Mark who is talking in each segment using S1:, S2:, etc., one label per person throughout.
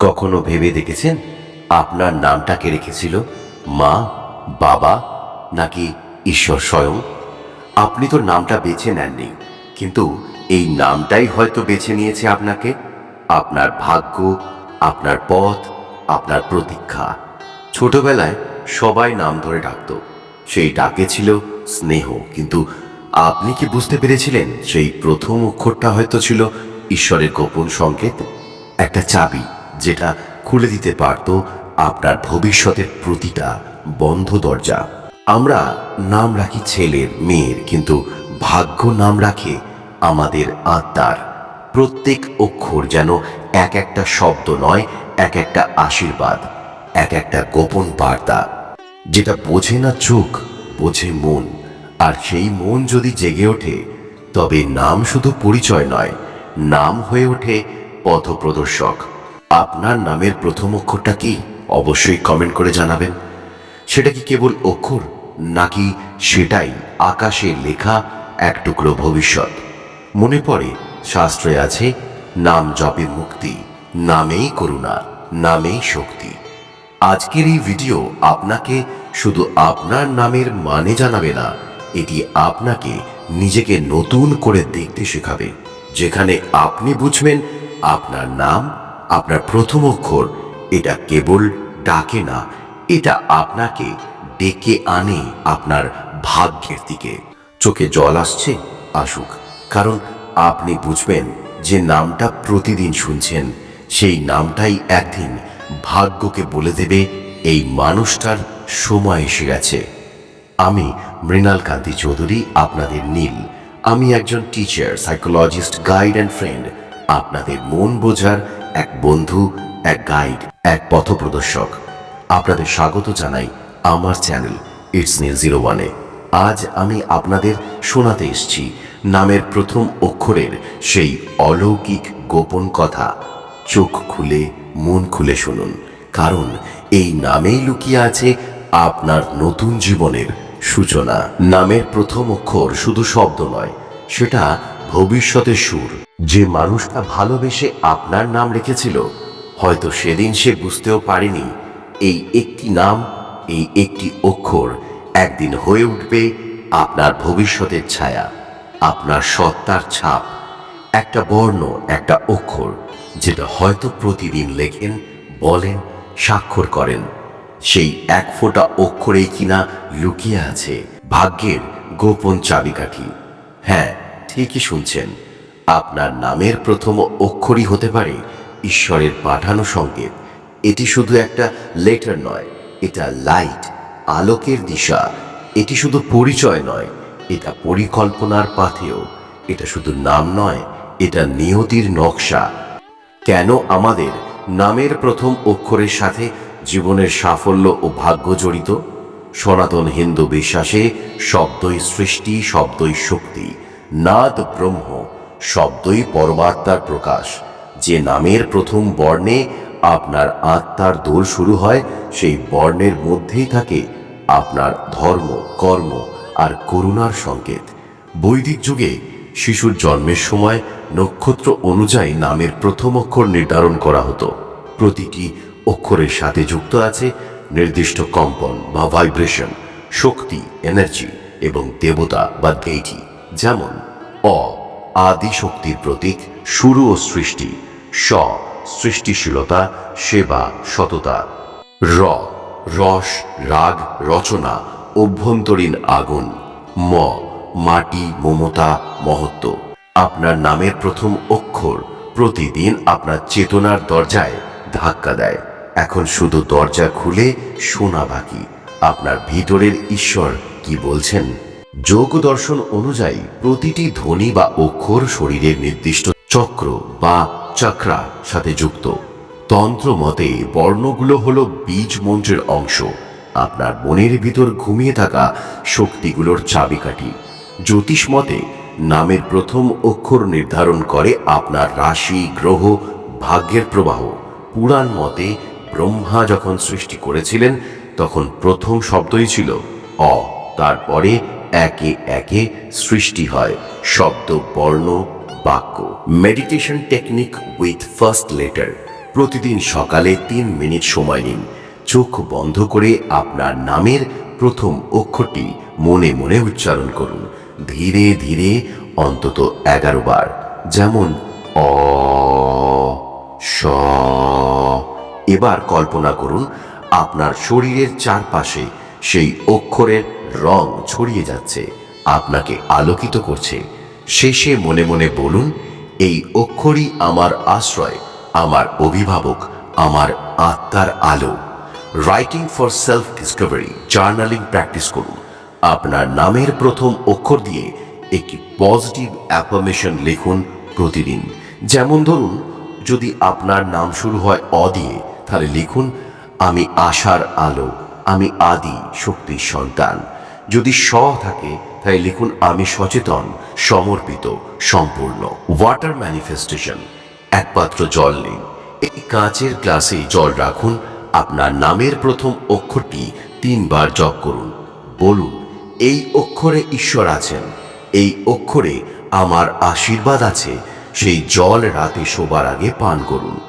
S1: কখনো ভেবে দেখেছেন আপনার নামটা কে রেখেছিল মা, বাবা, নাকি ঈশ্বর স্বয়ং? আপনি তো নামটা বেছে নেননি, কিন্তু এই নামটাই হয়তো বেছে নিয়েছে আপনাকে। আপনার ভাগ্য, আপনার পথ, আপনার প্রতীক্ষা। ছোটবেলায় সবাই নাম ধরে ডাকতো। সেই ডাকে ছিল স্নেহ, কিন্তু আপনি কি বুঝতে পেরেছিলেন সেই প্রথম অক্ষরটা হয়তো ছিল ঈশ্বরের গোপন সংকেত? একটা চাবি। যেটা খুলে দিতে পারত আপনার ভবিষ্যতের প্রতিটা বন্ধ দরজা। আমরা নাম রাখি ছেলের, মেয়ের, কিন্তু ভাগ্য নাম রাখে আমাদের আত্মার। প্রত্যেক অক্ষর যেন এক একটা শব্দ নয়, এক একটা আশীর্বাদ, এক একটা গোপন বার্তা। যেটা বোঝে না চোখ, বোঝে মন, আর সেই মন যদি জেগে ওঠে, তবে নাম শুধু পরিচয় নয়, নাম হয়ে ওঠে পথপ্রদর্শক। আপনার নামের প্রথম অক্ষরটা কি? অবশ্যই কমেন্ট করে জানাবেন। সেটা কি কেবল অক্ষর, নাকি সেটাই আকাশে লেখা এক টুকরো ভবিষ্যৎ? মনে পড়ে, শাস্ত্রে আছে, নাম জপে মুক্তি, নামেই করুণা, নামেই শক্তি। আজকের এই ভিডিও আপনাকে শুধু আপনার নামের মানে জানাবে না, এটি আপনাকে নিজেকে নতুন করে দেখতে শেখাবে। যেখানে আপনি বুঝবেন আপনার নাম আপনার প্রথম অক্ষর, এটা কেবল ডাকে না, এটা আপনাকে ডেকে আনে আপনার ভাগ্যের দিকে। চোখে জল আসছে, আসুক, কারণ আপনি বুঝবেন যে নামটা প্রতিদিন শুনছেন, সেই নামটাই একদিন ভাগ্যকে বলে দেবে, এই মানুষটার সময় এসে গেছে। আমি মৃণাল কান্তি চৌধুরী, আপনাদের নীল। আমি একজন teacher psychologist guide and friend আপনাদের মন বোঝার এক বন্ধু, এক গাইড, এক পথপ্রদর্শক। আপনাদের স্বাগত জানাই আমার চ্যানেল ইটস নীল জিরো ওয়ানে আজ আমি আপনাদের শোনাতে এসেছি নামের প্রথম অক্ষরের সেই অলৌকিক গোপন কথা। চোখ খুলে, মন খুলে শুনুন, কারণ এই নামেই লুকিয়ে আছে আপনার নতুন জীবনের সূচনা। নামের প্রথম অক্ষর শুধু শব্দ নয়, সেটা ভবিষ্যতের সুর। যে মানুষটা ভালোবেসে আপনার নাম রেখেছিল, হয়তো সেদিন সে বুঝতেও পারেনি, এই একটি নাম, এই একটি অক্ষর একদিন হয়ে উঠবে আপনার ভবিষ্যতের ছায়া, আপনার সত্তার ছাপ, একটা বর্ণ, একটা অক্ষর, যেটা হয়তো প্রতিদিন লেখেন, বলেন, স্বাক্ষর করেন। সেই এক ফোঁটা অক্ষরেই কিনা লুকিয়ে আছে ভাগ্যের গোপন চাবিকাঠি। হ্যাঁ ঠিকই শুনছেন। আপনার নামের প্রথম অক্ষরই হতে পারে ঈশ্বরের পাঠানো সংকেত। এটি শুধু একটা লেটার নয়, এটা লাইট আলোকের দিশা। এটি শুধু পরিচয় নয়, এটা পরিকল্পনার পাথেও এটা শুধু নাম নয়, এটা নিয়তির নকশা। কেন আমাদের নামের প্রথম অক্ষরের সাথে জীবনের সাফল্য ও ভাগ্য জড়িত? সনাতন হিন্দু বিশ্বাসে শব্দই সৃষ্টি, শব্দই শক্তি। নাদ ব্রহ্ম শব্দই পরমাত্মার প্রকাশ। যে নামের প্রথম বর্ণে আপনার আত্মার দোল শুরু হয়, সেই বর্ণের মধ্যেই থাকে আপনার ধর্ম, কর্ম আর করুণার সংকেত। বৈদিক যুগে শিশুর জন্মের সময় নক্ষত্র অনুযায়ী নামের প্রথম অক্ষর নির্ধারণ করা হতো। প্রতিটি অক্ষরের সাথে যুক্ত আছে নির্দিষ্ট কম্পন বা ভাইব্রেশন, শক্তি, এনার্জি এবং দেবতা বা দেইটি, যেমন অ আদি শক্তির প্রতীক শুরু ও সৃষ্টি, স, সৃষ্টিশীলতা, সেবা, সততা। র, রস, রাগ, রচনা, অভ্যন্তরীণ আগুন। ম, মাটি, মমতা, মহত্ব। আপনার নামের প্রথম অক্ষর প্রতিদিন আপনার চেতনার দরজায় ধাক্কা দেয়। এখন শুধু দরজা খুলে শোনা বাকি। আপনার ভিতরের ঈশ্বর কি বলছেন? যোগ দর্শন অনুযায়ী প্রতিটি ধ্বনি বা অক্ষর শরীরের নির্দিষ্ট চক্র বা চক্রা সাথে যুক্ত। তন্ত্র মতে, বর্ণগুলো হলো বীজ মন্ত্রের অংশ। আপনার মনের ভিতর ঘুমিয়ে থাকা শক্তিগুলোর চাবিকাঠি। জ্যোতিষ মতে, নামের প্রথম অক্ষর নির্ধারণ করে আপনার রাশি, গ্রহ, ভাগ্যের প্রবাহ। পুরাণ মতে, ব্রহ্মা যখন সৃষ্টি করেছিলেন, তখন প্রথম শব্দই ছিল অ। তারপরে একে একে সৃষ্টি হয় শব্দ, বর্ণ, বাক্য। Meditation technique with first letter প্রতিদিন সকালে তিন মিনিট সময় নিন। চোখ বন্ধ করে আপনার নামের প্রথম অক্ষরটি মনে মনে উচ্চারণ করুন। ধীরে ধীরে অন্তত এগারো বার। যেমন, অ, স, এবার কল্পনা করুন, আপনার শরীরের চারপাশে সেই অক্ষরের রং ছড়িয়ে যাচ্ছে, আপনাকে আলোকিত করছে। শেষে মনে মনে বলুন, এই অক্ষরই আমার আশ্রয়, আমার অভিভাবক, আমার আত্মার আলো। Writing for self discovery journaling practice করুন। আপনার নামের প্রথম অক্ষর দিয়ে একটি পজিটিভ অ্যাফার্মেশন লিখুন প্রতিদিন। যেমন ধরুন, যদি আপনার নাম শুরু হয় অ দিয়ে, তাহলে লিখুন, আমি আশার আলো, আমি আদি, শক্তির সন্তান। যদি স থাকে, তাই লিখুন, আমি সচেতন, সমর্পিত, সম্পূর্ণ। ওয়াটার ম্যানিফেস্টেশন একমাত্র জল নিন এই কাঁচের গ্লাসে জল রাখুন। আপনার নামের প্রথম অক্ষরটি তিনবার জপ করুন। বলুন, এই অক্ষরে ঈশ্বর আছেন। এই অক্ষরে আমার আশীর্বাদ আছে। সেই জল রাতে শোবার আগে পান করুন।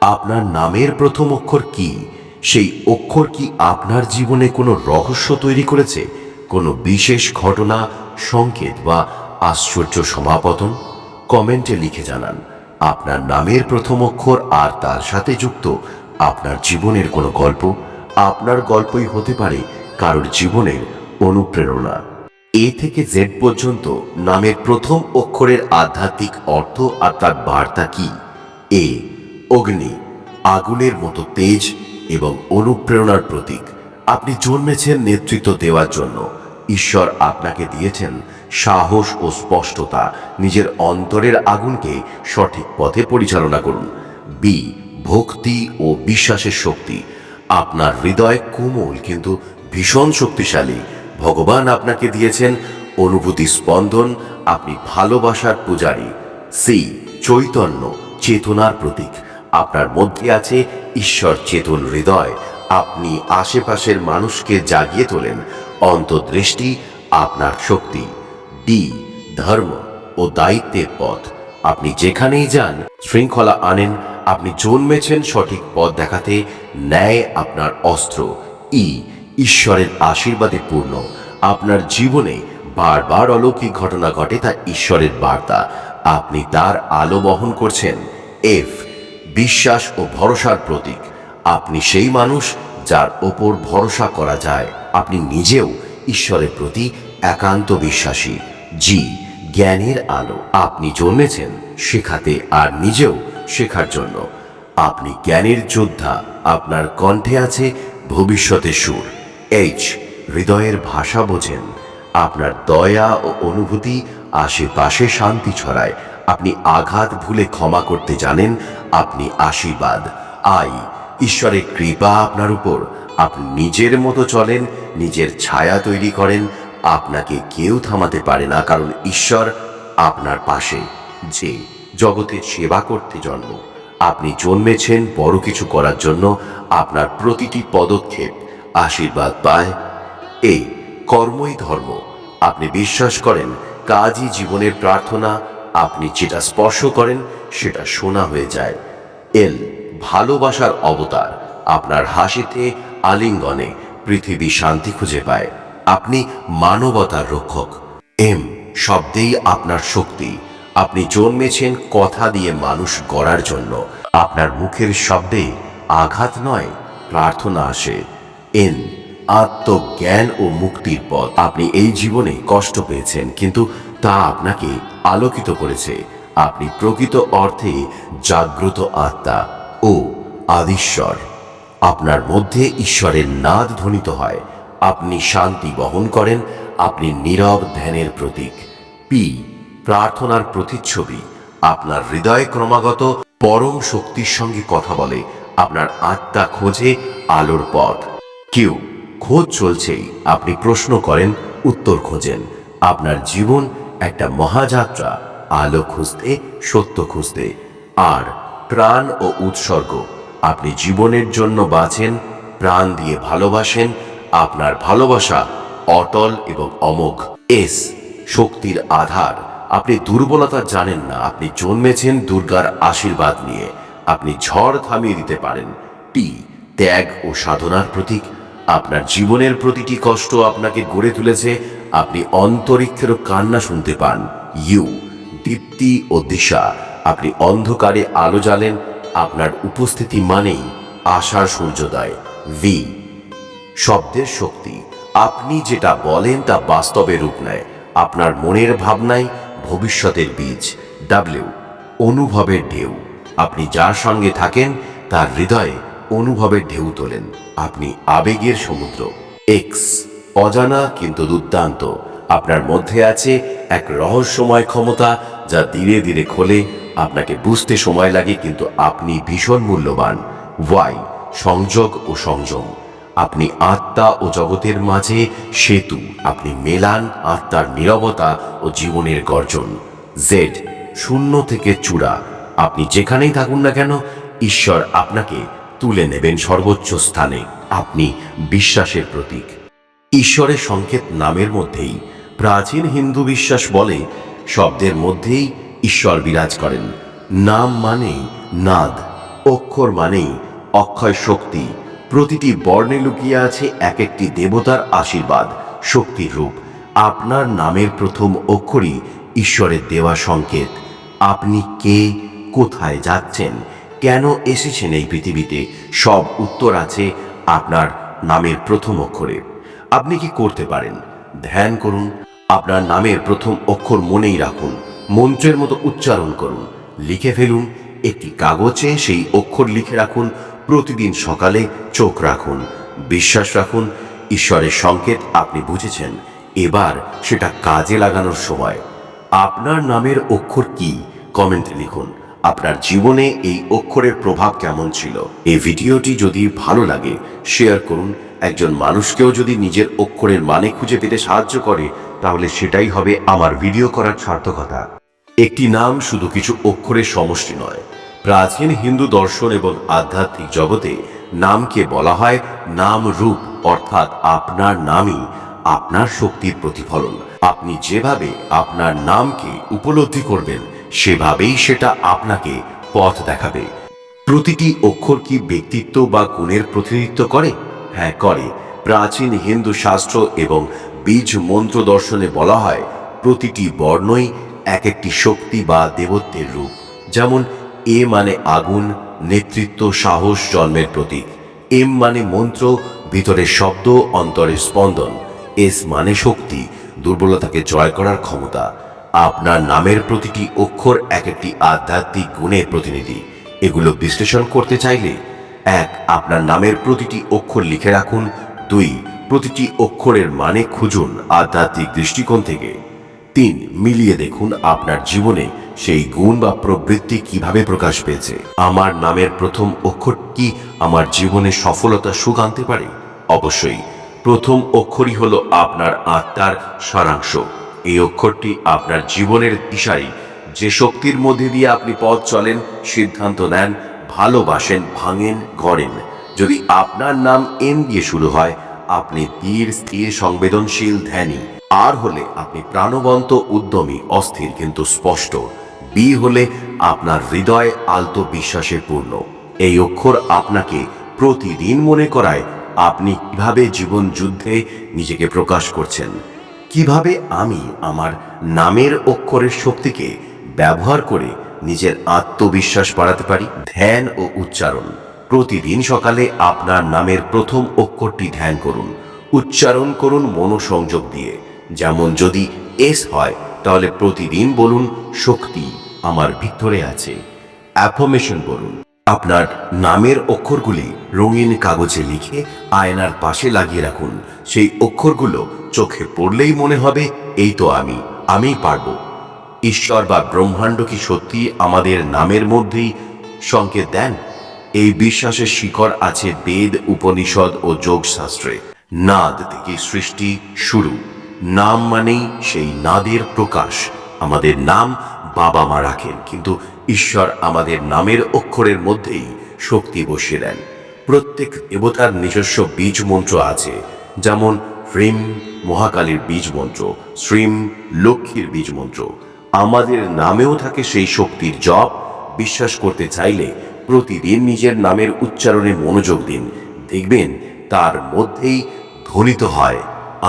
S1: আপনার নামের প্রথম অক্ষর কি? সেই অক্ষর কি আপনার জীবনে কোনো রহস্য তৈরি করেছে? কোনো বিশেষ ঘটনা, সংকেত বা আশ্চর্য সমাপতন কমেন্টে লিখে জানান। আপনার নামের প্রথম অক্ষর আর তার সাথে যুক্ত আপনার জীবনের কোনো গল্প, আপনার গল্পই হতে পারে কারোর জীবনের অনুপ্রেরণা। এ থেকে জেড পর্যন্ত নামের প্রথম অক্ষরের আধ্যাত্মিক অর্থ আর তার বার্তা কি? এ, অগ্নি, আগুনের মতো তেজ এবং অনুপ্রেরণার প্রতীক। আপনি জন্মেছেন নেতৃত্ব দেওয়ার জন্য। ঈশ্বর আপনাকে দিয়েছেন সাহস ও স্পষ্টতা। নিজের অন্তরের আগুনকে সঠিক পথে পরিচালনা করুন। বি ভক্তি ও বিশ্বাসের শক্তি। আপনার হৃদয় কোমল কিন্তু ভীষণ শক্তিশালী। ভগবান আপনাকে দিয়েছেন অনুভূতি স্পন্দন, আপনি ভালোবাসার পূজারী। সি চৈতন্য, চেতনার প্রতীক। আপনার মধ্যে আছে ঈশ্বর চেতন হৃদয়। আপনি আশেপাশের মানুষকে জাগিয়ে তোলেন। অন্তর্দৃষ্টি আপনার শক্তি ডি ধর্ম ও দায়িত্বের পথ। আপনি যেখানেই যান, শৃঙ্খলা আনেন, আপনি জন্মেছেন সঠিক পথ দেখাতে ন্যায় আপনার অস্ত্র ই ঈশ্বরের আশীর্বাদে পূর্ণ। আপনার জীবনে বারবার অলৌকিক ঘটনা ঘটে তা ঈশ্বরের বার্তা। আপনি তার আলো বহন করছেন এফ বিশ্বাস ও ভরসার প্রতীক। আপনি সেই মানুষ যার ওপর ভরসা করা যায়। আপনি নিজেও ঈশ্বরের প্রতি একান্ত বিশ্বাসী, জি, জ্ঞানের আলো। আপনি জন্মেছেন শেখাতে আর নিজেও শেখার জন্য। আপনি জ্ঞানের যোদ্ধা, আপনার কণ্ঠে আছে ভবিষ্যতের সুর। এইচ, হৃদয়ের ভাষা বোঝেন। আপনার দয়া ও অনুভূতি আশেপাশে শান্তি ছড়ায়। আপনি আঘাত ভুলে ক্ষমা করতে জানেন, আপনি আশীর্বাদ। আই, ঈশ্বরের কৃপা আপনার উপর। আপনি নিজের মতো চলেন, নিজের ছায়া তৈরি করেন, আপনাকে কেউ থামাতে পারে না, কারণ ঈশ্বর আপনার পাশে। যে জগতের সেবা করতে জন্ম, আপনি জন্মেছেন বড় কিছু করার জন্য, আপনার প্রতিটি পদক্ষেপ আশীর্বাদ পায়। এই কর্মই ধর্ম। আপনি বিশ্বাস করেন, কাজই জীবনের প্রার্থনা, আপনি যেটা স্পর্শ করেন, সেটা শোনা হয়ে যায়। এল, ভালোবাসার অবতার। আপনার হাসিতে আলিঙ্গনে পৃথিবী শান্তি খুঁজে পায়। আপনি মানবতার রক্ষক। এম, শব্দেই আপনার শক্তি। আপনি জন্মেছেন কথা দিয়ে মানুষ গড়ার জন্য। আপনার মুখের শব্দে আঘাত নয়, প্রার্থনা আসে। এন, আত্মজ্ঞান ও মুক্তির পথ। আপনি এই জীবনে কষ্ট পেয়েছেন, কিন্তু তা আপনাকে আলোকিত করেছে। আপনি প্রকৃত অর্থে জাগ্রত আত্মা ও আদিশ্বর। আপনার মধ্যে ঈশ্বরের নাদ ধ্বনিত হয়। আপনি শান্তি বহন করেন, আপনি নীরব ধ্যানের প্রতীক। পি প্রার্থনার প্রতিচ্ছবি। আপনার হৃদয় ক্রমাগত পরম শক্তির সঙ্গে কথা বলে। আপনার আত্মা খোঁজে আলোর পথ। কেউ খোঁজ চলছেই। আপনি প্রশ্ন করেন, উত্তর খোঁজেন। আপনার জীবন একটা মহাযাত্রা। আলো খুঁজতে, সত্য খুঁজতে। আর প্রাণ ও উৎসর্গ। আপনি জীবনের জন্য বাঁচেন, প্রাণ দিয়ে ভালোবাসেন, আপনার ভালোবাসা অটল এবং অমোঘ। এস, শক্তির আধার। আপনি দুর্বলতা জানেন না, আপনি জন্মেছেন দুর্গার আশীর্বাদ নিয়ে। আপনি ঝড় থামিয়ে দিতে পারেন। টি ত্যাগ ও সাধনার প্রতীক। আপনার জীবনের প্রতিটি কষ্ট আপনাকে গড়ে তুলেছে। আপনি অন্তরিক্ষেরও কান্না শুনতে পান। ইউ দীপ্তি ও দিশা। আপনি অন্ধকারে আলো জ্বালেন আপনার উপস্থিতি মানেই আশার সূর্যোদয়। ভি শব্দের শক্তি। আপনি যেটা বলেন তা বাস্তবে রূপ নেয়। আপনার মনের ভাবনাই ভবিষ্যতের বীজ। ডাব্লিউ অনুভবের ঢেউ। আপনি যার সঙ্গে থাকেন, তার হৃদয়ে অনুভবের ঢেউ তোলেন। আপনি আবেগের সমুদ্র। এক্স অজানা কিন্তু দুর্দান্ত। আপনার মধ্যে আছে এক রহস্যময় ক্ষমতা যা ধীরে ধীরে খোলে আপনাকে বুঝতে সময় লাগে, কিন্তু আপনি ভীষণ মূল্যবান। ওয়াই, সংযোগ ও সংযম। আপনি আত্মা ও জগতের মাঝে সেতু। আপনি মেলান আত্মার নীরবতা ও জীবনের গর্জন। জেড, শূন্য থেকে চূড়া। আপনি যেখানেই থাকুন না কেন, ঈশ্বর আপনাকে তুলে নেবেন সর্বোচ্চ স্থানে। আপনি বিশ্বাসের প্রতীক। ঈশ্বরের সংকেত নামের মধ্যেই। প্রাচীন হিন্দু বিশ্বাস বলে, শব্দের মধ্যেই ঈশ্বর বিরাজ করেন। নাম মানেই নাদ, অক্ষর মানেই অক্ষয় শক্তি। প্রতিটি বর্ণে লুকিয়ে আছে এক একটি দেবতার আশীর্বাদ, শক্তির রূপ। আপনার নামের প্রথম অক্ষরই ঈশ্বরের দেওয়া সংকেত। আপনি কে, কোথায় যাচ্ছেন, কেন এসেছেন এই পৃথিবীতে, সব উত্তর আছে আপনার নামের প্রথম অক্ষরে। আপনি কি করতে পারেন? ধ্যান করুন, আপনার নামের প্রথম অক্ষর মনেই রাখুন। মন্ত্রের মতো উচ্চারণ করুন। লিখে ফেলুন, একটি কাগজে সেই অক্ষর লিখে রাখুন, প্রতিদিন সকালে চোখ রাখুন, বিশ্বাস রাখুন, ঈশ্বরের সংকেত আপনি বুঝেছেন। এবার সেটা কাজে লাগানোর সময়। আপনার নামের অক্ষর কি? কমেন্টে লিখুন। আপনার জীবনে এই অক্ষরের প্রভাব কেমন ছিল? এই ভিডিওটি যদি ভালো লাগে, শেয়ার করুন। একজন মানুষকেও যদি নিজের অক্ষরের মানে খুঁজে পেতে সাহায্য করে তাহলে সেটাই হবে আমার ভিডিও করার সার্থকতা। একটি নাম শুধু কিছু অক্ষরের সমষ্টি নয়, প্রাচীন হিন্দু দর্শন এবং আধ্যাত্মিক জগতে নামকে বলা হয় নাম রূপ অর্থাৎ আপনার নামই আপনার শক্তির প্রতিফলন। আপনি যেভাবে আপনার নামকে উপলব্ধি করবেন, সেভাবেই সেটা আপনাকে পথ দেখাবে। প্রতিটি অক্ষর কি ব্যক্তিত্ব বা গুণের প্রতিনিধিত্ব করে? হ্যাঁ করে। প্রাচীন হিন্দু শাস্ত্র এবং বীজ মন্ত্র দর্শনে বলা হয়, প্রতিটি বর্ণই এক একটি শক্তি বা দেবত্বের রূপ। যেমন, এ মানে আগুন, নেতৃত্ব সাহস জন্মের প্রতীক। এম মানে মন্ত্র ভিতরের শব্দ অন্তরের স্পন্দন। এস মানে শক্তি, দুর্বলতাকে জয় করার ক্ষমতা। আপনার নামের প্রতিটি অক্ষর এক একটি আধ্যাত্মিক গুণের প্রতিনিধি। এগুলো বিশ্লেষণ করতে চাইলে, এক, আপনার নামের প্রতিটি অক্ষর লিখে রাখুন। দুই প্রতিটি অক্ষরের মানে খুঁজুন আধ্যাত্মিক দৃষ্টিকোণ থেকে। তিন, মিলিয়ে দেখুন আপনার জীবনে সেই গুণ বা প্রবৃত্তি কীভাবে প্রকাশ পেয়েছে। আমার নামের প্রথম অক্ষর কি আমার জীবনে সফলতা সুখ আনতে পারে? অবশ্যই। প্রথম অক্ষরই হলো আপনার আত্মার সারাংশ। এই অক্ষরটি আপনার জীবনের দিশাই যে শক্তির মধ্যে দিয়ে আপনি পথ চলেন, সিদ্ধান্ত নেন, ভালোবাসেন, ভাঙেন, গড়েন। যদি আপনার নাম এন দিয়ে শুরু হয় আপনি ধীর স্থির সংবেদনশীল, ধ্যানী। আর হলে আপনি প্রাণবন্ত, উদ্যমী, অস্থির কিন্তু স্পষ্ট। বি হলে আপনার হৃদয় আলতো বিশ্বাসে পূর্ণ। এই অক্ষর আপনাকে প্রতিদিন মনে করায় আপনি কীভাবে জীবন যুদ্ধে নিজেকে প্রকাশ করছেন। কীভাবে আমি আমার নামের অক্ষরের শক্তিকে ব্যবহার করে নিজের আত্মবিশ্বাস বাড়াতে পারি? ধ্যান ও উচ্চারণ। প্রতিদিন সকালে আপনার নামের প্রথম অক্ষরটি ধ্যান করুন, উচ্চারণ করুন মনোসংযোগ দিয়ে। যেমন যদি এস হয়, তাহলে প্রতিদিন বলুন, শক্তি আমার ভিতরে আছে। অ্যাফর্মেশন বলুন আপনার নামের অক্ষরগুলি রঙিন কাগজে লিখে আয়নার পাশে লাগিয়ে রাখুন। সেই অক্ষরগুলো চোখে পড়লেই মনে হবে, এই তো আমি, আমিই পারব। ঈশ্বর বা ব্রহ্মাণ্ড কি সত্যি আমাদের নামের মধ্যেই সংকেত দেন? এই বিশ্বাসের শিকড় আছে বেদ, উপনিষদ ও যোগশাস্ত্রে। নাদ থেকে সৃষ্টি শুরু। নাম মানেই সেই নাদের প্রকাশ। আমাদের নাম বাবা মা রাখেন, কিন্তু ঈশ্বর আমাদের নামের অক্ষরের মধ্যেই শক্তি বসিয়ে দেন। প্রত্যেক দেবতার নিজস্ব বীজ মন্ত্র আছে, যেমন হ্রিম মহাকালীর বীজ মন্ত্র শ্রীম লক্ষ্মীর বীজ মন্ত্র আমাদের নামেও থাকে সেই শক্তির জপ। বিশ্বাস করতে চাইলে প্রতিদিন নিজের নামের উচ্চারণে মনোযোগ দিন। দেখবেন তার মধ্যেই ধ্বনিত হয়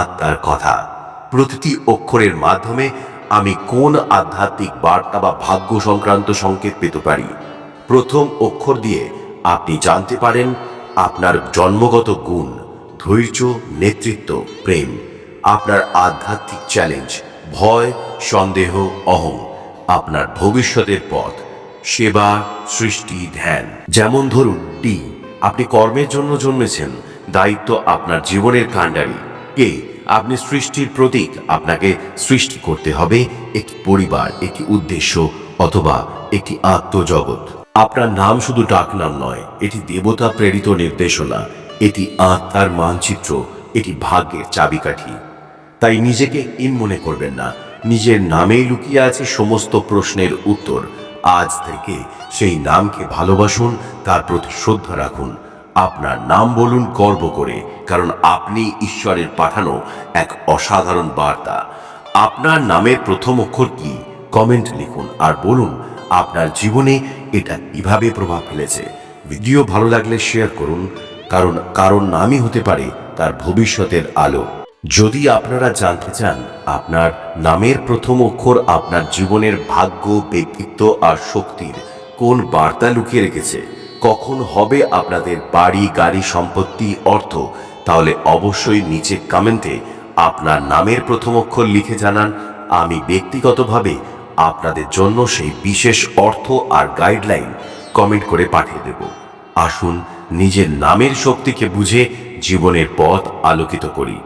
S1: আত্মার কথা। প্রতিটি অক্ষরের মাধ্যমে আমি কোন আধ্যাত্মিক বার্তা বা ভাগ্য সংক্রান্ত সংকেত পেতে পারি? প্রথম অক্ষর দিয়ে আপনি জানতে পারেন আপনার জন্মগত গুণ, ধৈর্য, নেতৃত্ব, প্রেম। আপনার আধ্যাত্মিক চ্যালেঞ্জ, ভয়, সন্দেহ, অহং, আপনার ভবিষ্যতের পথ। সেবা, সৃষ্টি, ধ্যান। যেমন ধরুন, টি। আপনি কর্মের জন্য জন্মেছেন, দায়িত্ব আপনার জীবনের কাণ্ডারি। কে? আপনি সৃষ্টির প্রতীক, আপনাকে সৃষ্টি করতে হবে একটি পরিবার, একটি উদ্দেশ্য অথবা একটি আত্মজগৎ। আপনার নাম শুধু ডাকনাম নয়, এটি দেবতা প্রেরিত নির্দেশনা, এটি আত্মার মানচিত্র, এটি ভাগ্যের চাবিকাঠি। তাই নিজেকে ইন মনে করবেন না, নিজের নামেই লুকিয়ে আছে সমস্ত প্রশ্নের উত্তর। আজ থেকে সেই নামকে ভালোবাসুন, তার প্রতি শ্রদ্ধা রাখুন। আপনার নাম বলুন গর্ব করে, কারণ আপনি ঈশ্বরের পাঠানো এক অসাধারণ বার্তা। আপনার নামের প্রথম অক্ষর কি? কমেন্ট লিখুন আর বলুন, আপনার জীবনে এটা কীভাবে প্রভাব ফেলেছে। ভিডিও ভালো লাগলে শেয়ার করুন, কারণ কারণ নামই হতে পারে তার ভবিষ্যতের আলো। যদি আপনারা জানতে চান আপনার নামের প্রথম অক্ষর আপনার জীবনের ভাগ্য, ব্যক্তিত্ব আর শক্তির কোন বার্তা লুকিয়ে রেখেছে, কখন হবে আপনাদের বাড়ি, গাড়ি, সম্পত্তি, অর্থ, তাহলে অবশ্যই নিচে কমেন্টে আপনার নামের প্রথম অক্ষর লিখে জানান। আমি ব্যক্তিগতভাবে আপনাদের জন্য সেই বিশেষ অর্থ আর গাইডলাইন কমেন্ট করে পাঠিয়ে দেব। আসুন নিজের নামের শক্তিকে বুঝে জীবনের পথ আলোকিত করি।